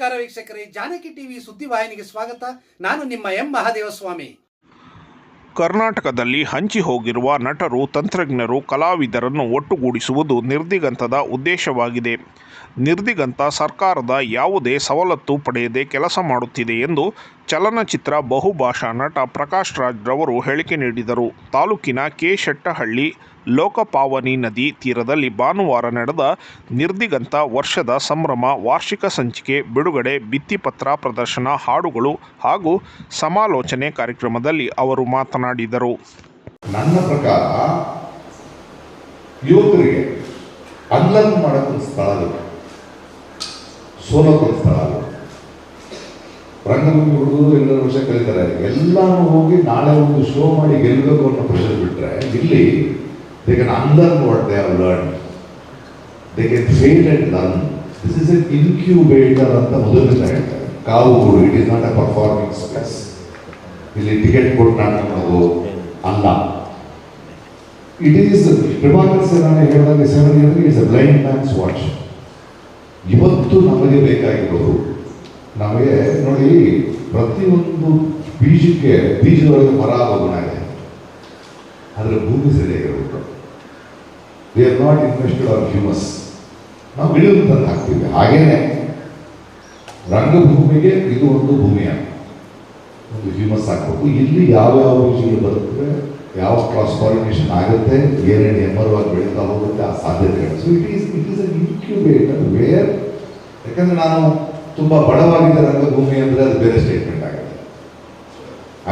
ನಮಸ್ಕಾರ ವೀಕ್ಷಕರೇ, ಜಾನಕಿ ಟಿವಿ ಸುದ್ದಿವಾಹಿನಿಗೆ ಸ್ವಾಗತ. ನಾನು ನಿಮ್ಮ ಎಂ. ಮಹಾದೇವಸ್ವಾಮಿ. ಕರ್ನಾಟಕದಲ್ಲಿ ಹಂಚಿ ಹೋಗಿರುವ ನಟರು, ತಂತ್ರಜ್ಞರು, ಕಲಾವಿದರನ್ನು ಒಟ್ಟುಗೂಡಿಸುವುದು ನಿರ್ದಿಗಂತದ ಉದ್ದೇಶವಾಗಿದೆ. ನಿರ್ದಿಗಂತ ಸರ್ಕಾರದ ಯಾವುದೇ ಸವಲತ್ತು ಪಡೆಯದೆ ಕೆಲಸ ಮಾಡುತ್ತಿದೆ ಎಂದು ಚಲನಚಿತ್ರ ಬಹುಭಾಷಾ ನಟ ಪ್ರಕಾಶ್ ರಾಜ್ರವರು ಹೇಳಿಕೆ ನೀಡಿದರು. ತಾಲೂಕಿನ ಕೆ. ಶೆಟ್ಟಹಳ್ಳಿ ಲೋಕಪಾವನಿ ನದಿ ತೀರದಲ್ಲಿ ಭಾನುವಾರ ನಡೆದ ನಿರ್ದಿಗಂತ ವರ್ಷದ ಸಂಭ್ರಮ, ವಾರ್ಷಿಕ ಸಂಚಿಕೆ, ಬಿಡುಗಡೆ, ಭಿತ್ತಿಪತ್ರ ಪ್ರದರ್ಶನ, ಹಾಡುಗಳು ಹಾಗೂ ಸಮಾಲೋಚನೆ ಕಾರ್ಯಕ್ರಮದಲ್ಲಿ ಅವರು ಮಾತನಾಡಿದರು. ನನ್ನ ಪ್ರಕಾರ ಯುವಕರಿಗೆ ಸ್ಥಳ ಸ್ಥಳ ರಂಗಭೂಮಿ ಹುಡುಗರು ಎಲ್ಲರೂ ವರ್ಷ ಕಲಿತಾರೆ ಎಲ್ಲಾನು ಹೋಗಿ ನಾಳೆ ಒಂದು ಶೋ ಮಾಡಿ ಗೆಲ್ಲಬೇಕು ಅನ್ನೋ ಪ್ರೆಷರ್ ಬಿಟ್ಟರೆ ಇಲ್ಲಿ they can unlearn what they have learn they can fail and learn this is an incubator ಅಂತ ಮೊದಲಿಂದ ಹೇಳ್ತಾರೆ ಕಾವು ಗೂಡು it is not a performing space ಇಲ್ಲಿ ಟಿಕೆಟ್ ಕೊಟ್ಟು ನಾಟಕ ಮಾಡೋದು ಅಲ್ಲ. ಇಟ್ ಈಸ್ ಪ್ರಭಾಕರ್ ಸೇನಾನಿ ಹೇಳಿದಾಗ ಸೇನಾನಿ ಅಂದರೆ it's a blind man's watch ಇವತ್ತು ನಮಗೆ ಬೇಕಾಗಿರೋದು, ನಮಗೆ ನೋಡಿ ಪ್ರತಿಯೊಂದು ಬೀಜಕ್ಕೆ ಬೀಜದೊಳಗೆ ಮರ ಆಗೋ ಇದೆ. ಆದರೆ ಭೂಮಿ ಸರಿಯಾಗಿರಬೇಕು we are not invested our humus ನಾವು ತಂದು ಹಾಕ್ತೀವಿ ಹಾಗೇನೆ ರಂಗಭೂಮಿಗೆ ಇದು ಒಂದು ಭೂಮಿಯ ಒಂದು ಹ್ಯೂಮಸ್ ಹಾಕಬೇಕು ಇಲ್ಲಿ ಯಾವ ಯಾವ ವಿಷಯಗಳು ಬರುತ್ತೆ, ಯಾವ ಕ್ರಾಸ್ ಪಾಲಿನೇಷನ್ ಆಗುತ್ತೆ, ಏನೇನು ಎಮ್ಮರವಾಗಿ ಬೆಳೀತಾ ಹೋಗುತ್ತೆ ಆ ಸಾಧ್ಯತೆಗಳು. So it is it is an incubator where ಯಾಕಂದ್ರೆ ನಾನು ತುಂಬ ಬಡವಾಗಿದ್ದ ರಂಗಭೂಮಿ ಅಂದರೆ ಅದು ಬೇರೆ ಸ್ಟೇಟ್ಮೆಂಟ್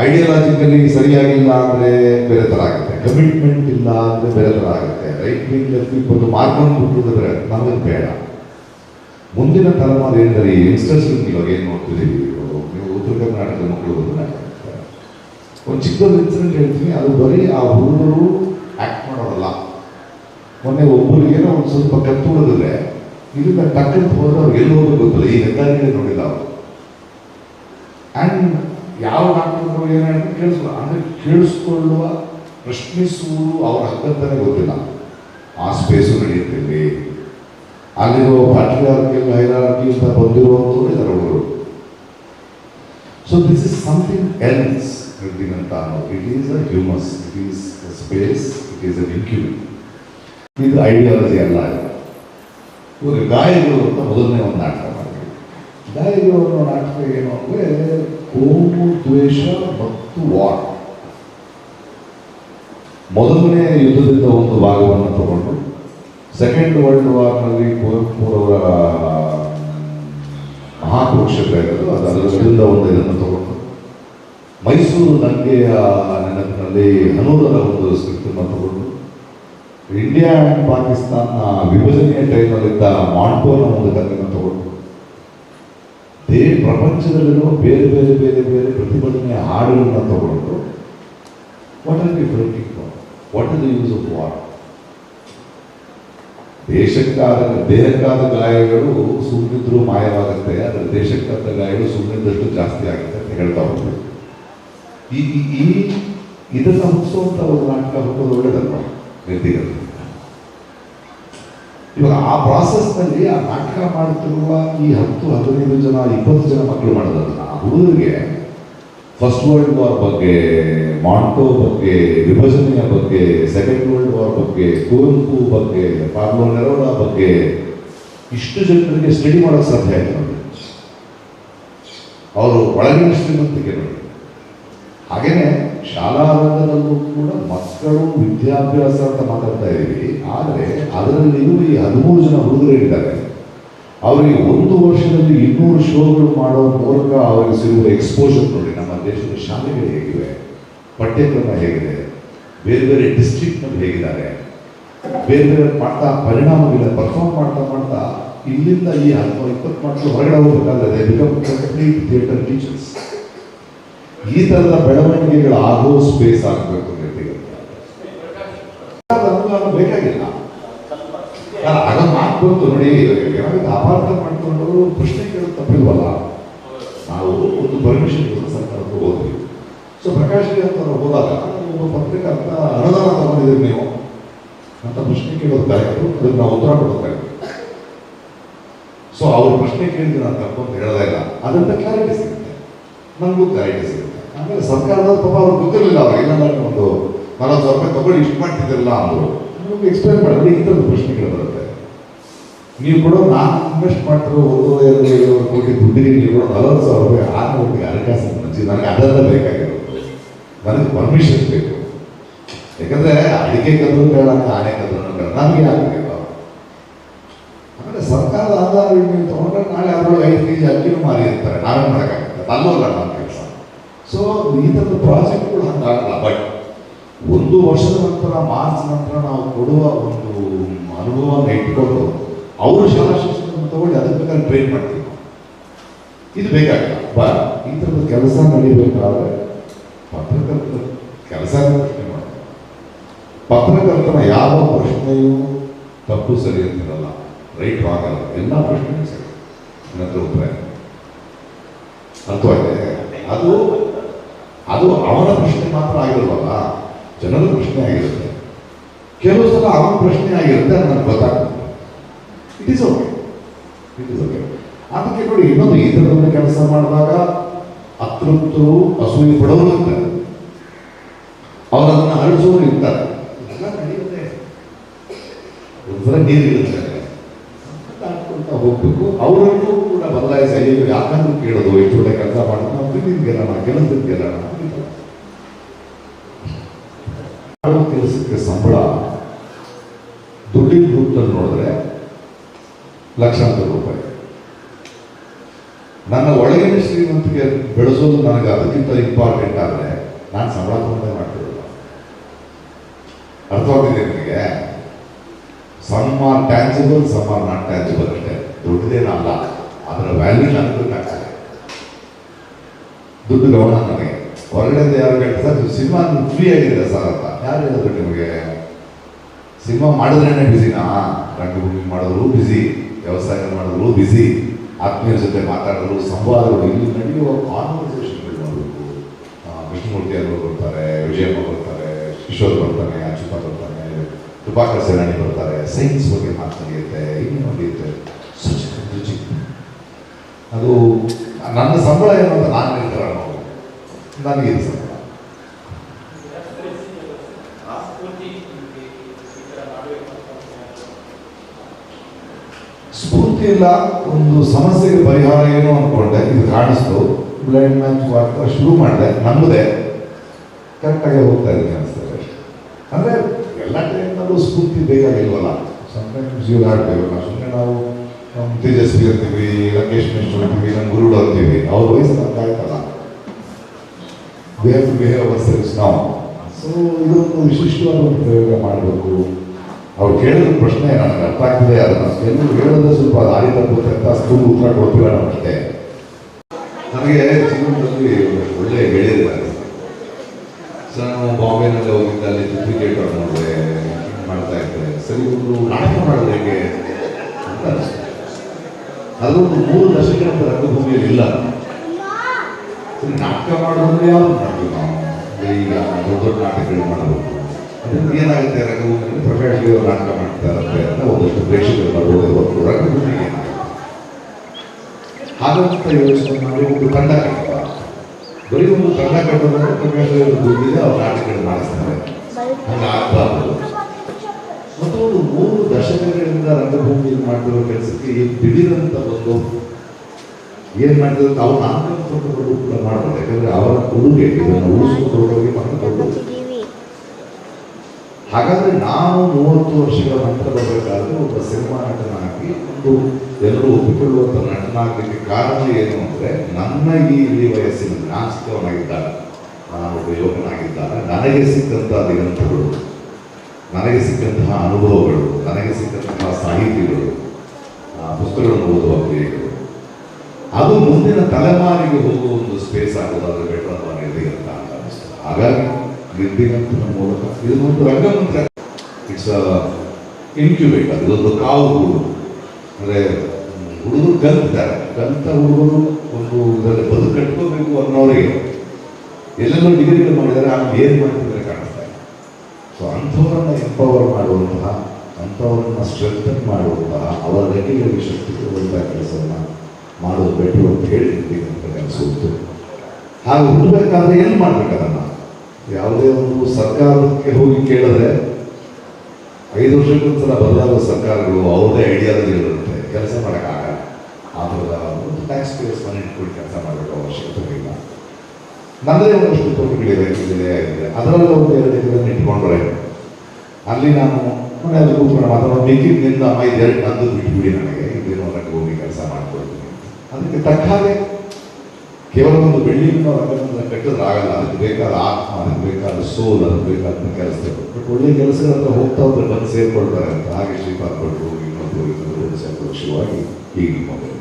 ಐಡಿಯಾಲಜಿಕಲಿ ಸರಿಯಾಗಿಲ್ಲ ಅಂದರೆ ಬೇರೆ ಥರ ಆಗುತ್ತೆ. ಕಮಿಟ್ಮೆಂಟ್ ಇಲ್ಲ ಅಂದರೆ ಬೇರೆ ಥರ ಆಗುತ್ತೆ. ರೈಟ್ ವಿಂಗ್ ಲೆಫ್ಟ್ ವಿಂಗ್ ಒಂದು ಮಾರ್ಕೊಂಡು ಹುಟ್ಟಿದ್ರೆ ನಮಗೆ ಬೇಡ. ಮುಂದಿನ ತಲೆಮಾರು ಏನಂದರೆ ಈ ಯಂಗ್ಸ್ಟರ್ಸ್ ಇವಾಗ ಏನು ನೋಡ್ತಿದ್ದೀವಿ ನೀವು ಉತ್ತರ ಕರ್ನಾಟಕದ ಮಕ್ಕಳು ಬಂದು. ಒಂದು ಚಿಕ್ಕದೊಂದು ಇನ್ಸಿಡೆಂಟ್ ಹೇಳ್ತೀನಿ. ಅದು ಬರೀ ಆ ಹುಡುಗರು ಆ್ಯಕ್ಟ್ ಮಾಡೋದಲ್ಲ ಮೊನ್ನೆ ಒಬ್ಬರಿಗೇನೋ ಒಂದು ಸ್ವಲ್ಪ ಕತ್ತು ಹೊಡೆದ್ರೆ ಇಲ್ಲಿಂದ ಟಕ್ಕಂತ ಹೋದ್ರೆ ಅವ್ರಿಗೆ ಎಲ್ಲಿ ಗೊತ್ತಿಲ್ಲ. ಈ ಹೆದ್ದಾರಿಗಳೇ ನೋಡಿಲ್ಲ ಅವರು. ಆ್ಯಂಡ್ ಯಾವ ನಾಟಕಗಳು ಏನಾದರೂ ಹೇಳಿದ್ರೆ ಕೇಳಿಸ್ಕೊ ಅಂದರೆ ಕೇಳಿಸ್ಕೊಳ್ಳುವ, ಪ್ರಶ್ನಿಸುವುದು ಅವ್ರ ಹಕ್ಕಂತಾನೆ ಗೊತ್ತಿಲ್ಲ. ಆ ಸ್ಪೇಸು ನಡೆಯುತ್ತಿಲ್ಲಿ ಅಲ್ಲಿರುವ ಪಾಟ್ರಿಯಾರ್ಕಲ್ ಹೈರಾರ್ಕಿ ಅಂತ ಬಂದಿರುವಂಥವ್ರು ಇದರ ಹುಡುಗರು. So this is something else ಅಂತ ಅನ್ನೋದು it is a humus it is a space it is a incubate ಇದು ಐಡಿಯಾಲಜಿ ಅಲ್ಲ ಇವಾಗ ಗಾಯಗಳು ಅಂತ ಮೊದಲನೇ ಒಂದು ನಾಟಕ ಮಾಡಿದ್ವಿ ಗಾಯಗಳು ಅನ್ನೋ ನಾಟಕ ಏನು ಅಂದರೆ ಕೋಮು, ದ್ವೇಷ ಮತ್ತು ವಾರ್ ಮೊದಲನೇ ಯುದ್ಧದಿಂದ ಒಂದು ಭಾಗವನ್ನು ತಗೊಂಡು ಸೆಕೆಂಡ್ ವರ್ಲ್ಡ್ ವಾರ್ನಲ್ಲಿ ಕುವೆಂಪುರವರ ಇರೋದು, ಅದು ಅದರಿಂದ ಒಂದು ಇದನ್ನು ತಗೊಂಡು, ಮೈಸೂರು ದಂಗೆಯ ನೆನಪಿನಲ್ಲಿ ಹನೂರರ ಒಂದು ಸ್ಕ್ರಿಪ್ಟನ್ನು ತಗೊಂಡು, ಇಂಡಿಯಾ ಆ್ಯಂಡ್ ಪಾಕಿಸ್ತಾನ ವಿಭಜನೆಯ ಟೈಮಲ್ಲಿದ್ದ ಮಾಂಟೋನ ಒಂದು ಕಥೆಯನ್ನು ತಗೊಂಡು ದೇ ಪ್ರಪಂಚದಲ್ಲಿರುವ ಬೇರೆ ಬೇರೆ ಬೇರೆ ಬೇರೆ ಪ್ರತಿಭಟನೆ ಹಾಡುಗಳನ್ನ ತಗೊಂಡು what are we fighting what is the use of war ದೇಶಕ್ಕಾದ, ದೇಹಕ್ಕಾದ ಗಾಯಗಳು ಸುಮ್ಮನಿದ್ರು ಮಾಯವಾಗುತ್ತೆ, ಆದರೆ ದೇಶಕ್ಕಾದ ಗಾಯಗಳು ಸುಮ್ಮನಿದ್ದಷ್ಟು ಜಾಸ್ತಿ ಆಗುತ್ತೆ ಅಂತ ಹೇಳ್ತಾ ಹೋಗ್ತೀವಿ. ಈ ಮುಗಿಸುವಂಥ ಇದನ್ನ ಹುಟ್ಟಿಸುವಂತ ಒಂದು ನಾಟಕ ಹುಟ್ಟೋದು ಒಳ್ಳೆಯದಲ್ಲ ನಿರ್ದಿಗರು ಇವಾಗ ಆ ಪ್ರಾಸೆಸ್ನಲ್ಲಿ ಆ ನಾಟಕ ಮಾಡುತ್ತಿರುವ ಈ ಹತ್ತು ಹದಿನೈದು ಜನ, ಇಪ್ಪತ್ತು ಜನ ಮಕ್ಕಳು ಮಾಡೋದಲ್ಲ ಆ ಹುಡುಗರಿಗೆ ಫಸ್ಟ್ ವರ್ಲ್ಡ್ ವಾರ್ ಬಗ್ಗೆ, ಮಾಂಟೋ ಬಗ್ಗೆ, ವಿಭಜನೆಯ ಬಗ್ಗೆ ಸೆಕೆಂಡ್ ವರ್ಲ್ಡ್ ವಾರ್ ಬಗ್ಗೆ, ಕುವೆಂಪು ಬಗ್ಗೆ, ಪಾರ್ಲೋ ನೆರೋಡಾ ಬಗ್ಗೆ ಇಷ್ಟು ಜನರಿಗೆ ಸ್ಟಡಿ ಮಾಡೋಕ್ಕೆ ಸಾಧ್ಯ ಆಯಿತು ಅವರು ಒಳಗಿನ ಶ್ರೀಮಂತಿಕೆ ನೋಡಿ. ಹಾಗೇನೆ ಶಾಲಾ ರಂಗದಲ್ಲೂ ಕೂಡ ಮಕ್ಕಳು ವಿದ್ಯಾಭ್ಯಾಸ ಅಂತ ಮಾತಾಡ್ತಾ ಇದ್ದೀವಿ. ಆದರೆ ಅದರಲ್ಲಿಯೂ ಈ ಹದಿಮೂರು ಜನ ಹುಡುಗರಿದ್ದಾರೆ ಅವರಿಗೆ ಒಂದು ವರ್ಷದಲ್ಲಿ ಇನ್ನೂರು ಶೋಗಳು ಮಾಡೋ ಮೂಲಕ ಅವರಿಗೆ ಸಿಗುವ ಎಕ್ಸ್ಪೋಜರ್ ನೋಡಿ, ನಮ್ಮ ದೇಶದ ಶಾಲೆಗಳು ಹೇಗಿವೆ, ಪಠ್ಯಕ್ರಮ ಹೇಗಿದೆ, ಬೇರೆ ಬೇರೆ ಡಿಸ್ಟ್ರಿಕ್ಟ್ನಲ್ಲಿ ಹೇಗಿದ್ದಾರೆ, ಬೇರೆ ಬೇರೆ ಮಾಡ್ತಾ ಪರಿಣಾಮವಿಲ್ಲ ಪರ್ಫಾರ್ಮ್ ಮಾಡ್ತಾ ಮಾಡ್ತಾ ಇಲ್ಲಿಂದ ಈ ಹತ್ತು ಇಪ್ಪತ್ತು ಮಕ್ಕಳು ಹೊರಗಡೆ ಹೋಗ್ಬೇಕಾದ್ರೆ ಬಿಕಮ್ ಕಂಪ್ಲೀಟ್ ಥಿಯೇಟರ್ ಟೀಚರ್ಸ್ ಈ ತರದ ಬೆಳವಣಿಗೆಗಳು ಆಗೋ ಸ್ಪೇಸ್ ಆಗಬೇಕು ಅನುದಾನ ಬೇಕಾಗಿಲ್ಲ. ಆಗ ಮಾತು ನೋಡಿ ಅಪಾರ್ಥ ಮಾಡಿಕೊಂಡು ಪ್ರಶ್ನೆ ಕೇಳೋದು ತಪ್ಪಿಲ್ವಲ್ಲ? ನಾವು ಒಂದು ಪರ್ಮಿಷನ್ ಸರ್ಕಾರಕ್ಕೆ ಹೋದ್ವಿ. ಸೊ ಪ್ರಕಾಶ್ ಅಂತ ಹೋದಾಗ ಒಬ್ಬ ಪತ್ರಿಕಾರ್ಥ ಅನುದಾನ ತಗೊಂಡಿದ್ದೀರಿ ನೀವು. ಅಂತ ಪ್ರಶ್ನೆ ಕೇಳೋದು ಕರೆಕ್ಟು ಅದಕ್ಕೆ ನಾವು ಉತ್ತರ ಕೊಡೋದು ಸೊ ಅವ್ರ ಪ್ರಶ್ನೆ ಕೇಳಿದ್ರೆ, ನಾನು ತಪ್ಪು ಅಂತ ಅದರಿಂದ ಕ್ಲಾರಿಟಿ ಸಿಗುತ್ತೆ. ನನಗೂ ಕ್ಲಾರಿಟಿ ಸಿಗುತ್ತೆ. ಆಮೇಲೆ ಸರ್ಕಾರದವ್ರು ಪಾಪ ಅವ್ರು ಗೊತ್ತಿರಲಿಲ್ಲ ಅವ್ರು ಇಲ್ಲ ಒಂದು ನಲವತ್ತು ಸ್ವಲ್ಪ ರೂಪಾಯಿ ತಗೊಳ್ಳಿ, ಇಷ್ಟು ಮಾಡ್ತಿದ್ದಿರಲ್ಲ ಅಂದರು. ನಮಗೆ ಎಕ್ಸ್ಪ್ಲೈನ್ ಮಾಡಿದ್ರೆ ಈ ಥರದ ಪ್ರಶ್ನೆಗಳು ಬರುತ್ತೆ. ನೀವು ಕೂಡ ನಾನು ಇನ್ವೆಸ್ಟ್ ಮಾಡ್ತಿರೋ ಒಂದು ಎರಡು ಏಳು ಕೋಟಿ ದುಡ್ಡಿಗೆ ನೀವು ಕೂಡ ನಲವತ್ತು ಸಾವಿರ ರೂಪಾಯಿ ಆರು ಕೋಟಿ ಹಣಕಾಸು ಮಂಜಿ ನನಗೆ ಅದೆಲ್ಲ ಬೇಕಾಗಿರೋದು ನನಗೆ ಪರ್ಮಿಷನ್ ಬೇಕು. ಯಾಕಂದ್ರೆ ಅಡಿಕೆ ಕದ್ರು ಬೇಡ ಆನೆ ಕದ್ರು ಬೇಡ ನಮಗೆ ಆಗಬೇಕು ಆಮೇಲೆ ಸರ್ಕಾರದ ಆಧಾರ ನೀವು ತಗೊಂಡ್ರೆ ನಾಳೆ ಅದರೊಳಗೆ ಐದು ಕೆ ಜಿ ಅಕ್ಕಿನೂ ಮಾರಿ ಇರ್ತಾರೆ ನಾವೇನು ಮಾಡೋಕ್ಕಾಗುತ್ತೆ ಕೆಲಸ ಸೊ ಈ ಥರದ ಪ್ರಾಜೆಕ್ಟ್ಗಳು ಹಂಗಾಗಲ್ಲ ಬಟ್ ಒಂದು ವರ್ಷದ ನಂತರ ಮಾರ್ಚ್ ನಂತರ ನಾವು ಕೊಡುವ ಒಂದು ಅನುಭವವನ್ನು ಇಟ್ಕೊಂಡು ಅವರು ಶಾಲಾ ಶಿಕ್ಷಣ ತಗೊಂಡು ಅದಕ್ಕೆ ಬೇಕಾದ್ರೆ ಟ್ರೈನ್ ಮಾಡ್ತೀವಿ ಇದು ಬೇಕಾಗಿಲ್ಲ ಬಟ್ ಈ ಥರದ ಕೆಲಸ ನಡೀಬೇಕಾದ್ರೆ ಪತ್ರಕರ್ತರ ಕೆಲಸ ಪ್ರಶ್ನೆ ಪತ್ರಕರ್ತನ ಯಾವ ಪ್ರಶ್ನೆಯೂ ತಪ್ಪು ಸರಿ ಅಂತಿರಲ್ಲ. ರೈಟ್ ಆಗಲ್ಲ ಎಲ್ಲ ಪ್ರಶ್ನೆಯೂ ಸರಿ. ನನ್ನ ಅದು ಅದು ಅವನ ಪ್ರಶ್ನೆ ಮಾತ್ರ ಆಗಿಲ್ವಲ್ಲ ಜನರ ಪ್ರಶ್ನೆ ಆಗಿರುತ್ತೆ. ಕೆಲವು ಸಲ ಅವನ ಪ್ರಶ್ನೆ ಆಗಿರುತ್ತೆ ಅದು ನನಗೆ ಗೊತ್ತಾಗ್ತದೆ. It is okay it is okay ಅದಕ್ಕೆ ನೋಡಿ, ಇನ್ನೊಂದು ಈ ಥರದಲ್ಲಿ ಕೆಲಸ ಮಾಡಿದಾಗ ಅತೃಪ್ತರು ಅಸೂಯೆ ಪಡೋರು ಇರ್ತಾರೆ ಅವ್ರು ಅದನ್ನ ಹರಡಿಸೋರು ಇರ್ತಾರೆ ನಡೆಯುತ್ತೆ. ಒಂಥರ ನೀರು ಇರುತ್ತೆ ದಾಟ್ಕೊಳ್ತಾ ಹೋಗ್ಬೇಕು. ಅವರನ್ನು ಕೂಡ ಬದಲಾಯಿಸಿ ಯಾಕಂದ್ರೂ ಕೇಳೋದು ಎಷ್ಟು ಒಳ್ಳೆ ಕೆಲಸ ಮಾಡೋದು, ನಾವು ತಿಂದಿದ್ದು ಗೆಲ್ಲೋಣ ಕೆಲಸದ ಗೆಲ್ಲೋಣ ಅಂತ ಮಾಡೋ ಕೆಲಸಕ್ಕೆ ಸಂಬಳ ದುಡ್ಡಿನ ನೋಡಿದ್ರೆ ಲಕ್ಷಾಂತರ ರೂಪಾಯಿ. ನನ್ನ ಒಳಗಿನ ಶ್ರೀಮಂತಿಗೆ ಬೆಳೆಸೋದು ನನಗೆ ಅದಕ್ಕಿಂತ ಇಂಪಾರ್ಟೆಂಟ್ ಆದರೆ ನಾನು ಸಂಬಳ ತಗೊಂಡೇ ಮಾಡ್ತಿರಲ್ಲ ಅರ್ಥವಾಗಿದೆ ನಿಮಗೆ? Some are tangible some are not ಅಷ್ಟೇ ದುಡ್ಡದೇನಲ್ಲ ಅದರ ವ್ಯಾಲ್ಯೂ ನನಗೆ ಕಾಣಿಸ್ತದೆ ದುಡ್ಡು ಗಮನ ನನಗೆ ಹೊರಗಡೆ ಯಾರು ಕೇಳ್ತಾರೆ ಸಿನಿಮಾ ಫ್ರೀ ಆಗಿದೆ ಸರ್ ಅಂತ. ಯಾರು ಹೇಳಿದ್ರು ನಿಮಗೆ? ಸಿನಿಮಾ ಮಾಡಿದ್ರೇನೆ ಬಿಸಿನಾ ರಂಗಭೂಮಿ ಮಾಡಿದ್ರು ಬ್ಯುಸಿ ವ್ಯವಸಾಯ ಮಾಡಿದ್ರು ಬ್ಯುಸಿ ಆತ್ಮೀಯರ ಜೊತೆ ಮಾತಾಡಿದ್ರು, ಸಂವಾದಗಳು, ಇಲ್ಲಿ ನಡೆಯುವ ಕಾನ್ವರ್ಸೇಷನ್ಗಳು ಮಾಡಬೇಕು. ವಿಷ್ಣುಮೂರ್ತಿ ಅವರು ಬರ್ತಾರೆ, ವಿಜಯಮ್ಮ ಬರ್ತಾರೆ, ಕಿಶೋರ್ ಬರ್ತಾನೆ ಅಚ್ಯುತ ಬರ್ತಾನೆ, ಕೃಪಾಕರ್ ಸೇನಾಣಿ ಬರ್ತಾರೆ ಸೈನ್ಸ್ ಬಗ್ಗೆ ಮಾತನಾಡಿಯುತ್ತೆ ಇನ್ನೂ ನಡೆಯುತ್ತೆ ಅದು ನನ್ನ ಸಂಬಳ ಏನು ಅಂತ ನಾನು ನಿರ್ಧಾರ ನನಗೆ ಇದು ಸಂಬಳ. ಸ್ಫೂರ್ತಿ ಇಲ್ಲ ಒಂದು ಸಮಸ್ಯೆಗೆ ಪರಿಹಾರ ಏನು ಅನ್ಕೊಂಡೆ, ಇದು ಕಾಣಿಸ್ತು. ಬ್ಲೈಂಡ್ ಮ್ಯಾಚ್ ಮಾಡ್ತಾ ಶುರು ಮಾಡಿದೆ ನಮ್ಮದೇ ಕರೆಕ್ಟಾಗಿ ಹೋಗ್ತಾ ಇದ್ದೀನಿ ಅನಿಸ್ತದೆ ಅಂದರೆ ಎಲ್ಲ ಟೈಮ್ನಲ್ಲೂ ಸ್ಫೂರ್ತಿ ಬೇಕಾಗಿಲ್ವಲ್ಲ? ಸಮಟೈಮ್ಸ್ ಯು ಸುಮ್ಮನೆ ನಾವು ನಮ್ಮ ತೇಜಸ್ವಿ ಅಂತೀವಿ, ಲಂಕೇಶ್ ಮಿಶ್ರು ಅಂತೀವಿ, ನಮ್ಮ ಗುರುಡು ಅಂತೀವಿ. ಅವ್ರ ವಯಸ್ಸು ನಮ್ಗಾಯ್ತಲ್ಲ ಬೇರೆ ಹ್ಯಾವ್ ಟು ಅವರ್ ನಾವು ಸೊ ಇದೊಂದು ವಿಶಿಷ್ಟವಾದ ಪ್ರಯೋಗ ಮಾಡಬೇಕು. ಅವ್ರು ಕೇಳಿದ ಪ್ರಶ್ನೆ ನನಗೆ ಅರ್ಥ ಆಗ್ತದೆ, ಅದನ್ನು ಎಲ್ಲರೂ ಹೇಳೋದು ಸ್ವಲ್ಪ ದಾರಿ ತಪ್ಪುತ್ತೆ ಅಂತ ಸ್ಕೂಲ್ ಉತ್ತರ ಕೊಡ್ತೀರ ನಾವು ಅಷ್ಟೇ ನನಗೆ ಜೀವನದಲ್ಲಿ ಒಳ್ಳೆ ಗೆಳೆಯರಿದ್ದಾರೆ ಸರ್ ನಾನು ಬಾಂಬೆನಲ್ಲಿ ಹೋಗಿದ್ದೆ, ಅಲ್ಲಿ ಕ್ರಿಕೆಟ್ ನೋಡಿದೆ ಮಾಡ್ತಾ ಇದ್ದೆ ಸರಿ, ಒಂದು ನಾಟಕ ಮಾಡೋದು ಹೇಗೆ ಅಂತ ಅನಿಸ್ತು. ಅದೊಂದು ಮೂರು ದಶಕದ ರಂಗಭೂಮಿಯಲ್ಲಿ ಇಲ್ಲ. ನಾಟಕ ಮಾಡೋದ್ರೆ ಯಾವ್ದು ಮಾಡ್ತೀವಿ ನಾವು. ಈಗ ದೊಡ್ಡ ದೊಡ್ಡ ನಾಟಕಗಳು ಮಾಡಬೇಕು ಏನಾಗುತ್ತೆ ರಂಗಭೂಮಿಯಲ್ಲಿ ಪ್ರಕಾಶ್ ನಾಟಕ ಮಾಡ್ತಾ ಇರುತ್ತೆ ಅಂತ ಒಂದಷ್ಟು ಪ್ರೇಕ್ಷಕರು ಬರ್ಬೋದು ಹೊರತು ರಂಗಭೂಮಿ ಏನಾಗುತ್ತೆ ಹಾಗಂತ ಯೋಚನೆ ಮಾಡಿ ಒಂದು ತಂಡ ಕಟ್ಟುವ. ಬರೀ ಒಂದು ತಂಡ ಕಟ್ಟೋದ್ರೆ ಪ್ರಕಾಶ್ ಅವರು ದುಡ್ಡಿದೆ, ಅವ್ರು ನಾಟಕಗಳು ಮಾಡಿಸ್ತಾರೆ. ಹಂಗಾಗಬಾರ್ದು ಮತ್ತು ಒಂದು ಮೂರು ದಶಕಗಳಿಂದ ರಂಗಭೂಮಿಯಲ್ಲಿ ಮಾಡಿರೋ ಕೆಲಸಕ್ಕೆ ದಿಢೀರಂತ ಒಂದು ಏನ್ ಮಾಡಿದ್ರು ತಾವು ನಾಮಕರಣಗಳು ಕೂಡ ಮಾಡ್ತಾರೆ ಯಾಕಂದ್ರೆ ಅವರ ಕೊಡುಗೆ, ಇದನ್ನು ಉಳಿಸ್ಕೊಂಡು ಹೋಗಿ ಕೊಡುಗೆ ಹಾಗಾದ್ರೆ ನಾನು ಮೂವತ್ತು ವರ್ಷಗಳ ನಂತರ ಬರಬೇಕಾದ್ರೆ ಒಬ್ಬ ಸಿನಿಮಾ ನಟನಾಗಿ ಒಂದು ಎಲ್ಲರೂ ಒಪ್ಪಿಕೊಳ್ಳುವಂಥ ನಟನಾಗಲಿಕ್ಕೆ ಕಾರಣ ಏನು ಅಂದ್ರೆ ನನ್ನ ಈ ವಯಸ್ಸಿನಲ್ಲಿ ನಾನು ಚಿಕ್ಕವನಾಗಿದ್ದಾಗ ನಾನು ಒಬ್ಬ ಯುವಕನಾಗಿದ್ದಾಗ ನನಗೆ ಸಿಕ್ಕಂತಹ ದಿಗಂತಗಳು, ನನಗೆ ಸಿಕ್ಕಂತಹ ಅನುಭವಗಳು, ನನಗೆ ಸಿಕ್ಕಂತಹ ಸಾಹಿತಿಗಳು ಪುಸ್ತಕಗಳನ್ನು ಓದುವ ಕ್ರಿಯೆಗಳು ಅದು ಮುಂದಿನ ತಲೆಮಾರಿಗೆ ಹೋಗುವ ಒಂದು ಸ್ಪೇಸ್ ಆಗೋದಾದ್ರೆ ಬೆಟರ್ ಅಂತ ಹಾಗಾಗಿ ನಿರ್ದಿಗಂತನ ಮೂಲಕ. ಇದೊಂದು ರಂಗಮಂತ್ರ. ಇಟ್ಸ್ ಇನ್ಕ್ಯುಬೇಟರ್ ಇದೊಂದು ಕಾವು ಗೂಡು ಅಂದರೆ ಹುಡುಗರು ಕಲ್ತಿದ್ದಾರೆ ಗಂತ ಹುಡುಗರು ಒಂದು ಇದರಲ್ಲಿ ಬದುಕು ಕಟ್ಕೋಬೇಕು ಅನ್ನೋರಿಗೆ ಎಲ್ಲೆಲ್ಲೋ ಡಿಗ್ರಿಗಳು ಮಾಡಿದ್ದಾರೆ, ಆಮೇಲೆ ಏನು ಮಾಡ್ತಿದ್ದಾರೆ ಕಾಣಿಸ್ತಾ ಸೊ ಅಂಥವರನ್ನು ಎಂಪವರ್ ಮಾಡುವಂತಹ, ಅಂಥವ್ರನ್ನ ಸ್ಟ್ರೆಂಥನ್ ಮಾಡುವಂತಹ, ಅವರ ರೆಕ್ಕೆಗಳಿಗೆ ಶಕ್ತಿ ಕೊಡುವಂತಹ ಕೆಲಸವನ್ನು ಮಾಡೋದು ಬೆಟ್ರು ಅಂತ ಹೇಳಿ ಅಂತ ಅನಿಸುತ್ತೆ. ಹಾಗೆ ಹುಟ್ಟಬೇಕಾದ್ರೆ ಏನು ಮಾಡ್ಬೇಕು ಅದನ್ನು? ಯಾವುದೇ ಒಂದು ಸರ್ಕಾರಕ್ಕೆ ಹೋಗಿ ಕೇಳಿದ್ರೆ ಐದು ವರ್ಷಕ್ಕೊಂದ್ಸಲ ಬದಲಾಗುವ ಸರ್ಕಾರಗಳು ಅವ್ರದೇ ಇರುತ್ತೆ. ಕೆಲಸ ಮಾಡೋಕ್ಕಾಗಲ್ಲ. ಆ ಥರದ ಒಂದು ಟ್ಯಾಕ್ಸ್ ಪೇಯರ್ಸ್ ಮನೆ ಇಟ್ಕೊಂಡು ಕೆಲಸ ಮಾಡಬೇಕು ಅವಶ್ಯಕತೆ ಇಲ್ಲ. ನನ್ನದೇ ಒಂದಷ್ಟು ತೋಟಗಳಿವೆ ಇದೆ. ಅದರಲ್ಲಿ ಒಂದು ಎರಡು ಎಕರೆ ಇಟ್ಕೊಂಡ್ರೆ ಅಲ್ಲಿ ನಾನು ಮನೆಯಲ್ಲಿ ಕೂತ್ಕೊಂಡು ಮಾತಾಡೋ ಮಿಕ್ಕಿದ್ನಿಂದ ಅಮ್ಮ ಇದೆರಡು ನಂದು ಬಿಟ್ಬಿಡಿ ನನಗೆ. ಇದೇನೋ ಹೋಗಿ ಕೆಲಸ ಮಾಡ್ಕೊಳ್ತೀನಿ ಅದಕ್ಕೆ ತಕ್ಕ ಹಾಗೆ ಕೇವಲ ಒಂದು ಬೆಳ್ಳಿಯಿಂದ ಆಗಲ್ಲ, ಅದಕ್ಕೆ ಬೇಕಾದ ಆತ್ಮ ಅದಕ್ಕೆ ಬೇಕಾದ ಸೋಲ್ ಅದಕ್ಕೆ ಬೇಕಾದ ಕೆಲಸ ಬಟ್ ಒಳ್ಳೆ ಕೆಲಸ ಅಂತ ಹೋಗ್ತಾ ಹೋದ್ರೆ ಬಂದು ಸೇರ್ಕೊಳ್ತಾರೆ ಅಂತ. ಹಾಗೆ ಶ್ರೀಪಾದ್ ಭಟ್ರು ಹೋಗಿ ಇನ್ನೊಬ್ರು ಸಂತೋಷವಾಗಿ ಹೀಗೆ ಮೊಬೈಲ್